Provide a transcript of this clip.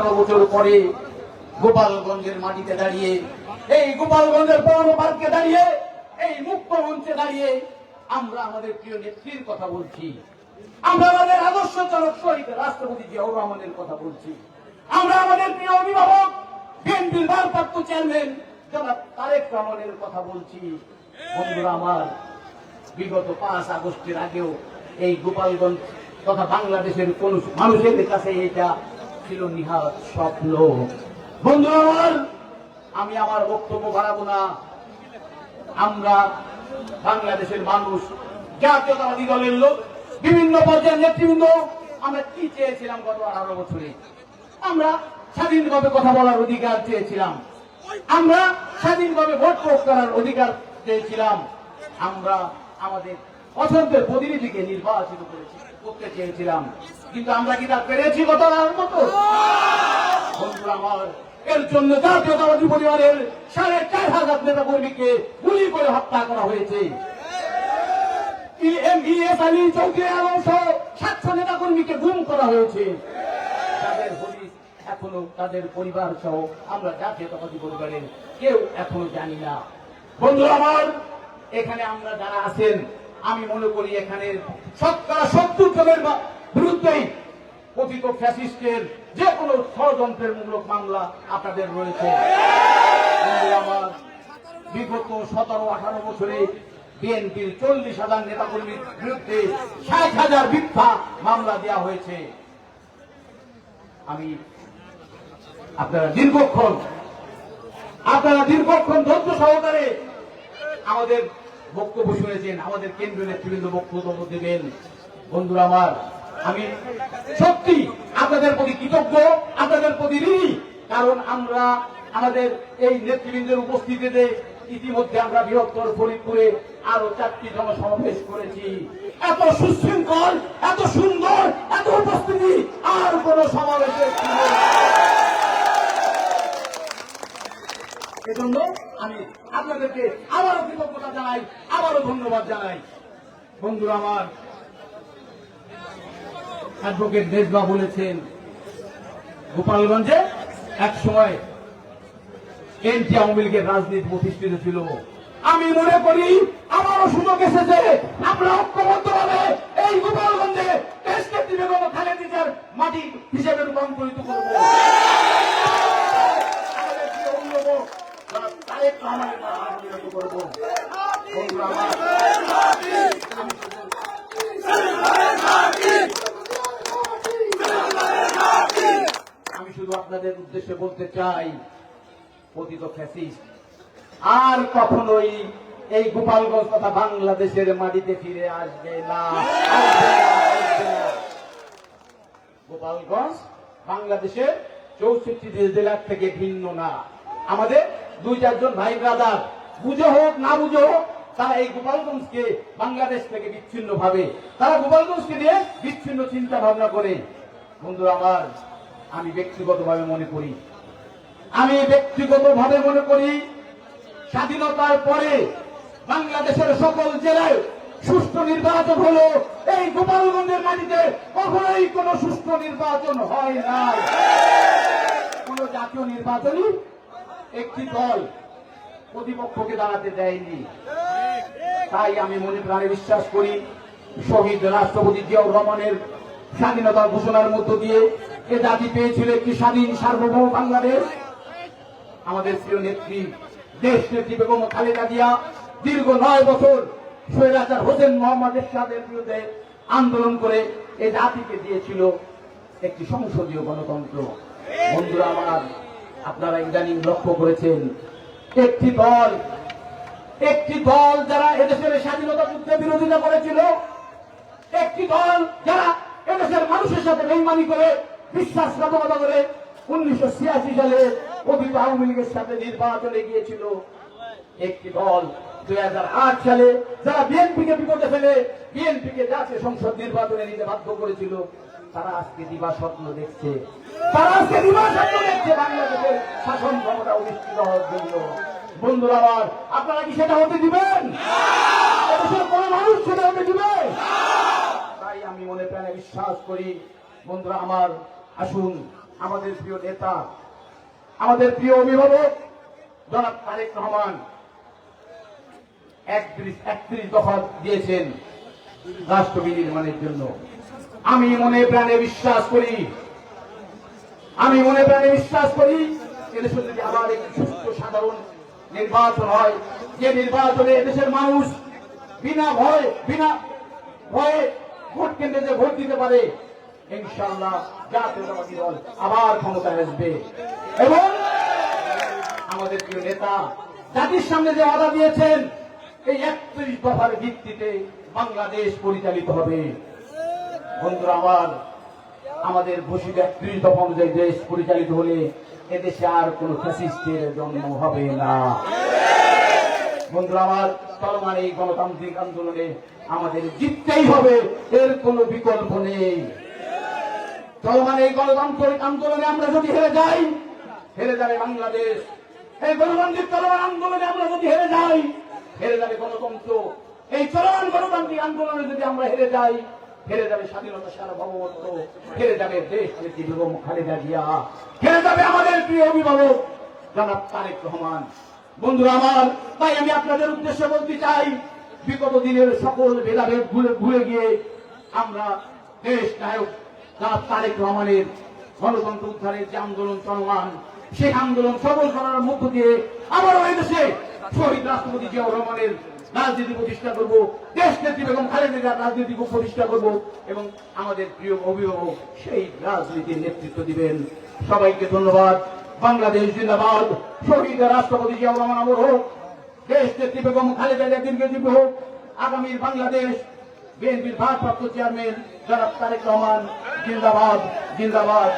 বছর পরে গোপালগঞ্জের মাটিতে দাঁড়িয়ে, এই গোপালগঞ্জের পৌর পার্কে দাঁড়িয়ে, এই মুক্ত মঞ্চে দাঁড়িয়ে আমরা আমাদের প্রিয় নেত্রীর কথা বলছি। আমরা আমাদের আদর্শ চালক শহীদ রাষ্ট্রপতি জিয়াউর রহমানের কথা বলছি। আমরা আমাদের প্রিয় অভিভাবক, বিএনপির ভারপ্রাপ্ত চেয়ারম্যান জনাব তারেক রহমানের কথা বলছি। বন্ধুরা আমার, বিগত পাঁচ আগস্টের আগেও এই গোপালগঞ্জ তথা বাংলাদেশের কোন মানুষের কাছে এটা ছিল নিহাত স্বপ্ন। বন্ধু আমার, আমি আমার বক্তব্য বাড়াবো না। আমরা বাংলাদেশের মানুষ, জাতীয়তাবাদী দলের লোক, বিভিন্ন পর্যায়ের নেতৃবৃন্দ, আমরা কি চেয়েছিলাম গত আঠারো বছরে? আমরা স্বাধীনভাবে কথা বলার অধিকার চেয়েছিলাম। আমরা স্বাধীনভাবে ভোট প্রয়োগ করার অধিকার চেয়েছিলাম। আমরা আমাদের পছন্দের প্রতিনিধিকে নির্বাচিত করেছি, করতে চেয়েছিলাম। কিন্তু আমরা কি তা পেরেছি গত মতো? বন্ধুরা আমার, এর জন্য জাতীয়তাবাদী পরিবারের সাড়ে চার হাজার নেতা কর্মীকে গুলি করে হত্যা করা হয়েছে। সাতশো নেতা কর্মীকে গুম করা হয়েছে। তাদের এখনও তাদের পরিবার সহ আমরা জাতীয়তাবাদী পরিবারের কেউ এখনও জানি না। বন্ধুরা আমার, এখানে আমরা যারা আছেন আমি মনে করি এখানে শতকরা সত্তর জনের বিরুদ্ধেই কথিত ফ্যাসিস্টের যে কোনো ষড়যন্ত্রের মূলক মামলা আপনাদের রয়েছে। আমার বিগত সতেরো, আঠারো বছরে বিএনপির চল্লিশ হাজার নেতাকর্মীর বিরুদ্ধে ষাট হাজার মিথ্যা মামলা দেওয়া হয়েছে। আমি আপনারা দীর্ঘক্ষণ আপনারা দীর্ঘক্ষণ ধৈর্য সহকারে আমাদের বক্তব্য শুনেছেন আমাদের কেন্দ্রীয় নেতৃবৃন্দ বক্তব্য দেবেন। বন্ধুরা আমার, আমি সত্যি আপনাদের প্রতি কৃতজ্ঞ, আপনাদের প্রতি ঋণী, কারণ আমরা আমাদের এই নেতৃবৃন্দের উপস্থিতিতে ইতিমধ্যে আমরা বৃহত্তর ফরিদপুরে আরও চারটি জনসমাবেশ করেছি। এত সুশৃঙ্খল, এত সুন্দর, এত উপস্থিতি, আর কোন সমাবেশের এজন্য আমি আপনাদেরকে আবারও কৃতজ্ঞতা জানাই, আবারও ধন্যবাদ জানাই। বন্ধুরা আমার, অ্যাডভোকেট দেশবা বলেছেন, গোপালগঞ্জে এক সময় এনটি আওয়ামী লীগের রাজনীতি প্রতিষ্ঠিত ছিল। আমি মনে করি আমারও সুযোগ এসেছে আমরা ঐক্যবদ্ধভাবে এই গোপালগঞ্জে দেশকে বেগম খালেদিজার মাটি হিসেবে রূপান্তরিত করব আমাদের প্রিয় অভিভাবক জনাব তারেক রহমানের নামে আন্দোলন আমি শুধু আপনাদের উদ্দেশ্যে বলতে চাই পতিত ফ্যাসিস্ট, আর কখনোই এই গোপালগঞ্জ তথা বাংলাদেশের মাটিতে ফিরে আসবে না। গোপালগঞ্জ বাংলাদেশের চৌষট্টি জেলার থেকে ভিন্ন না আমাদের দুই চারজন ভাই ব্রাদার বুঝে হোক, না বুঝে হোক, তারা এই গোপালগঞ্জকে বাংলাদেশ থেকে বিচ্ছিন্ন ভাবে তারা গোপালগঞ্জকে নিয়ে বিচ্ছিন্ন চিন্তা ভাবনা করে। বন্ধুরা আমার, আমি ব্যক্তিগতভাবে মনে করি, আমি ব্যক্তিগতভাবে মনে করি, স্বাধীনতার পরে বাংলাদেশের সকল জেলায় সুষ্ঠু নির্বাচন হলো, এই গোপালগঞ্জের মাটিতে কখনোই কোনো সুষ্ঠু নির্বাচন হয় না কোন জাতীয় নির্বাচনই একটি দল প্রতিপক্ষকে দাঁড়াতে দেয়নি। তাই আমি মনে প্রাণে বিশ্বাস করি, শহীদ রাষ্ট্রপতি জিয়াউর রহমানের স্বাধীনতা ঘোষণার মধ্য দিয়ে এ জাতি পেয়েছিল একটি স্বাধীন সার্বভৌম বাংলাদেশ। আমাদের প্রিয় নেত্রী, দেশ নেত্রী বেগম খালেদা জিয়া দীর্ঘ নয় বছর সৈরাজার হোসেন মোহাম্মদ এরশাদের বিরুদ্ধে আন্দোলন করে এ জাতিকে দিয়েছিল একটি সংসদীয় গণতন্ত্র। বন্ধুরা আমার, আপনারা ইদানিং লক্ষ্য করেছেন একটি দল একটি দল যারা এদেশের স্বাধীনতা যুদ্ধে বিরোধিতা করেছিল, একটি দল যারা এদেশের মানুষের সাথে বেইমানি করে, বিশ্বাসঘাতকতা করে উনিশশো ছিয়াশি সালে অতীত আওয়ামী লীগের সাথে নির্বাচনে গিয়েছিল। একটি দল দুই আট সালে যারা বিএনপিকে বিপদে ফেলে, বিএনপিকে জাতীয় সংসদ নির্বাচনে নিতে বাধ্য করেছিল। তারা আজকে দিবা স্বপ্ন দেখছে। তারা আজকে দিবা স্বপ্ন দেখছে বাংলাদেশের শাসন ক্ষমতা অধিষ্ঠিত হওয়ার জন্য। বন্ধুরা আমার, আপনারা কি সেটা হতে দিবেন? কোন মানুষ সেটা হতে দিবে তাই আমি মনে প্রাণে বিশ্বাস করি, বন্ধুরা আমার, আসুন, আমাদের প্রিয় নেতা, আমাদের প্রিয় অভিভাবক, জনাব তারেক রহমান একত্রিশ একত্রিশ দফা দিয়েছেন রাষ্ট্র বিনির্মাণের জন্য। আমি মনে প্রাণে বিশ্বাস করি। আমি মনে প্রাণে বিশ্বাস করি এদেশে যদি আবার একটি সুস্থ, সাধারণ নির্বাচন হয়, যে নির্বাচনে দেশের মানুষ বিনা ভয়, বিনা ভয়ে ভোট কেন্দ্রে যে ভোট দিতে পারে, ইনশাআল্লাহ জাতীয়তাবাদী দল আবার ক্ষমতায় আসবে। এবং আমাদের প্রিয় নেতা জাতির সামনে যে ওয়াদা দিয়েছেন, এই একত্রিশ দফার ভিত্তিতে বাংলাদেশ পরিচালিত হবে। বন্ধুরা, আমার, আমাদের ঘোষিত একত্রিশ দফা অনুযায়ী দেশ পরিচালিত হলে এদেশে আর কোন ফ্যাসিস্টের জন্ম হবে না। বন্ধুরা, আমার চলমান এই গণতান্ত্রিক আন্দোলনে আমাদের জিততেই হবে, এর কোনো বিকল্প নেই। চলমান এই গণতান্ত্রিক আন্দোলনে আমরা যদি হেরে যাই, হেরে যাবে বাংলাদেশ। এই গণতান্ত্রিক চলমান আন্দোলনে আমরা যদি হেরে যাই, হেরে যাবে গণতন্ত্র। এই চলমান গণতান্ত্রিক আন্দোলনে যদি আমরা হেরে যাই হেরে যাবে স্বাধীনতা সার্বভৌমত্ব হেরে যাবে দেশ নেত্রী বেগম খালেদা জিয়া। হেরে যাবে আমাদের প্রিয় অভিভাবক জনাব তারেক রহমান। বন্ধুরা আমার, তাই আমি আপনাদের উদ্দেশ্যে বলতে চাই, বিগত দিনের সকল ভেদাভেদ ভুলে ভুলে গিয়ে আমরা দেশ নায়ক জনাব তারেক রহমানের গণতন্ত্র উদ্ধারের যে আন্দোলন চলমান, সেই আন্দোলন সফল করার মধ্য দিয়ে আবারও এই দেশে শহীদ রাষ্ট্রপতি জিয়াউর রহমানের রাজনীতি প্রতিষ্ঠা করব দেশ নেত্রী বেগম খালেদা রাজনীতি প্রতিষ্ঠা করব, এবং আমাদের প্রিয় অভিভাবক সেই রাজনীতির নেতৃত্ব দিবেন। সবাইকে ধন্যবাদ। বাংলাদেশ জিন্দাবাদ। শহীদ রাষ্ট্রপতি জিয়াউর আমর হোক দেশ নেত্রী বেগম খালেদা জিয়া দীর্ঘজীবী হোক, আগামীর বাংলাদেশ বিএনপির ভারপ্রাপ্ত চেয়ারম্যান জনাব তারেক রহমান, জিন্দাবাদ জিন্দাবাদ।